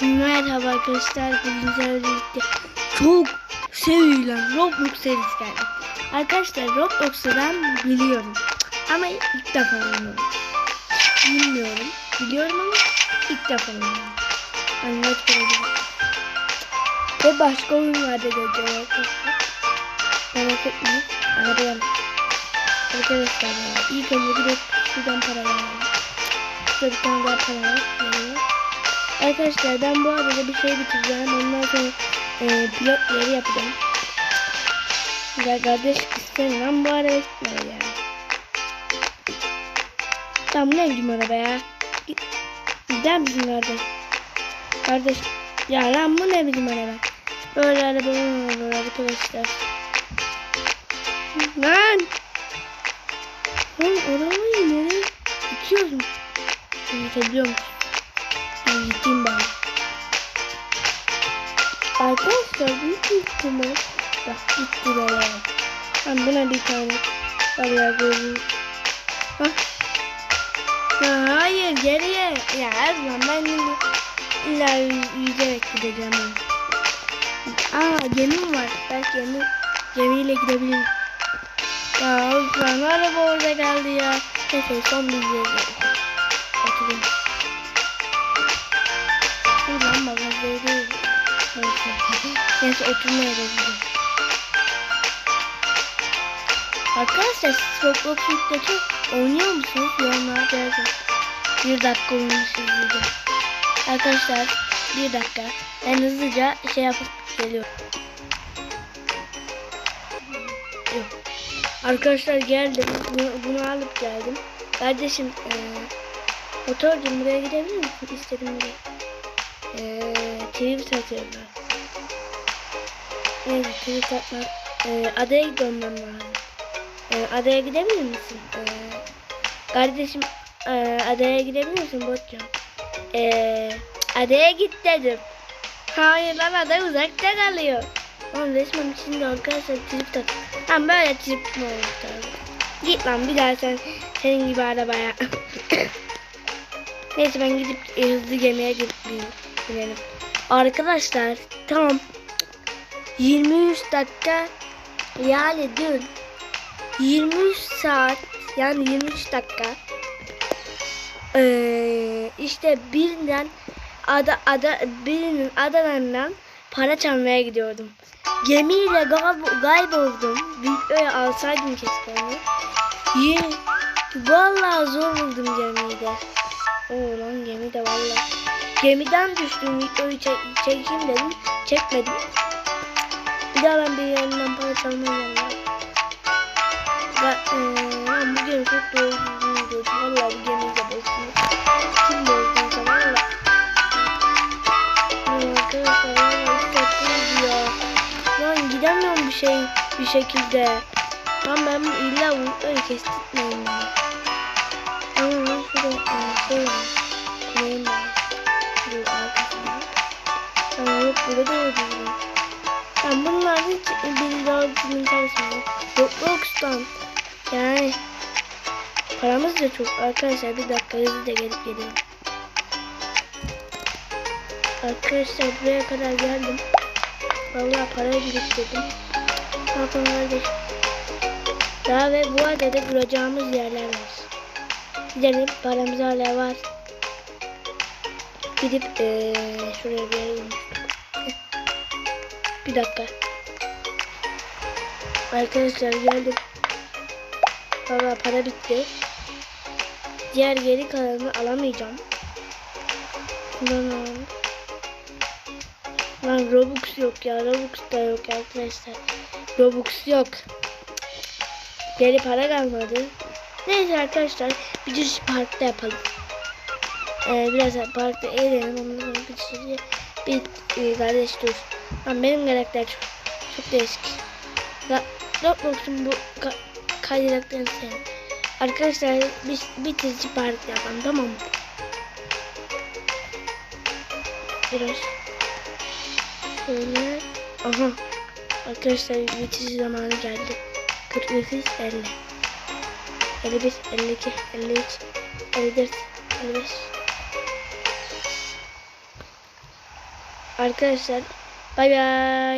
Merhaba arkadaşlar. Sizlerle birlikte çok sevilen Roblox serisi geldi. Arkadaşlar Roblox'u ben biliyorum. Ama ilk defa oynuyorum. Bilmiyorum. Biliyorum ama ilk defa oynuyorum. Anlat biraz. Ve başka oyunlarda göreceğim arkadaşlar. Merak etmeyin. Arabayalım. Arkadaşlar ya, ilk önce direkt şuradan para verelim. Şurada bir daha para var. Arkadaşlar ben bu arada bir şey bitireceğim. Ondan sonra e, pilot yeri yapacağım. Ya kardeş istemiyorum. Ben bu arada gitmiyor ya. Tamam ne bileyim araba ya. Gider misin kardeş? Kardeş. Ya lan bu ne biçim araba? Böyle araba olmamalı arkadaşlar. Lan! Lan arabayı nereye itiyorsun? İtebiliyorum. Ben gideyim. Arkadaşlar büyük ihtimal bak gitti böyle. Ben buna bir tane araya koyayım. Hah. Ya hayır geriye. Ya Erdoğan ben illa, yüzerek gideceğim. ben. Aa gemim var. Belki gemi, gemiyle gidebilirim. Ya lan araba orada kaldı ya. Neyse son bir yere Oturayım. Dur lan bagajda değil. Neyse. Neyse oturmaya da gidiyorum. Arkadaşlar siz Roblox yükleti oynuyor musunuz? Yorumlara yazın. Bir dakika oyunu izleyeceğim. Arkadaşlar bir dakika. Ben hızlıca şey yapıp geliyorum. Arkadaşlar geldim. Bunu, bunu alıp geldim. Kardeşim eee motorcum buraya gidebilir misin? İstedim buraya. Eee tweet atıyorlar. Evet tweet atmak. Eee adaya gitmem lazım. Eee adaya gidebilir misin? Eee kardeşim eee adaya gidebilir misin Botcan? Eee adaya git dedim. Hayır lan ada uzakta kalıyor. Lan resmen içinde arkadaşlar trip tak. Lan böyle trip mi olur. Git lan bir daha sen senin gibi arabaya. Neyse ben gidip e, hızlı gemiye gidip binelim. Arkadaşlar tamam. 23 dakika yani dün 23 saat yani 23 dakika ee, işte birinden ada ada birinin adalarından para çalmaya gidiyordum. Gemiyle gayb kayboldum. Videoyu alsaydım keşke onu. Ye vallahi zor buldum gemiyi de. Oo lan gemi de vallahi. Gemiden düştüm videoyu çek çekeyim dedim. Çekmedim. Bir daha ben bir yandan para çalmayı vallahi. Ya, ee, lan bu gemi çok doğru düzgün gidiyordu. Vallahi bu gemiyi de bozdum. Kim bozduysa vallahi. Ya arkadaşlar hiç tatlı ya. Lan gidemiyorum bir şey bir şekilde. Lan ben illa bu beni. Ama lan şurada e, Ama yok burada da öyle değil. Ben bunlar hiç bir daha bizim çalışmıyor. Roblox'tan. Yani paramız da çok arkadaşlar bir dakika hızlıca gelip geliyorum. Arkadaşlar buraya kadar geldim. Vallahi para biriktirdim. Yapalım kardeş? Daha ve bu adada duracağımız yerler var. Gidelim paramız hala var. Gidip ee, şuraya bir. Bir dakika. Arkadaşlar geldim. Valla para bitti. Diğer geri kalanını alamayacağım. Alalım. Lan Robux yok ya. Robux da yok arkadaşlar. Robux yok. Geri para kalmadı. Neyse arkadaşlar. Bir düz parkta yapalım. Ee, biraz parkta eğlenelim. Ondan sonra sürü bir e, kardeş dur. Lan benim karakter çok, çok değişik. Roblox'un bu ka kaydıraklarını sevdim. Arkadaşlar biz çizgi park yapalım tamam mı? Biraz şöyle. Aha. Arkadaşlar bitiş zamanı geldi. 49 50. 51 52 53 54 55 Arkadaşlar bay bay.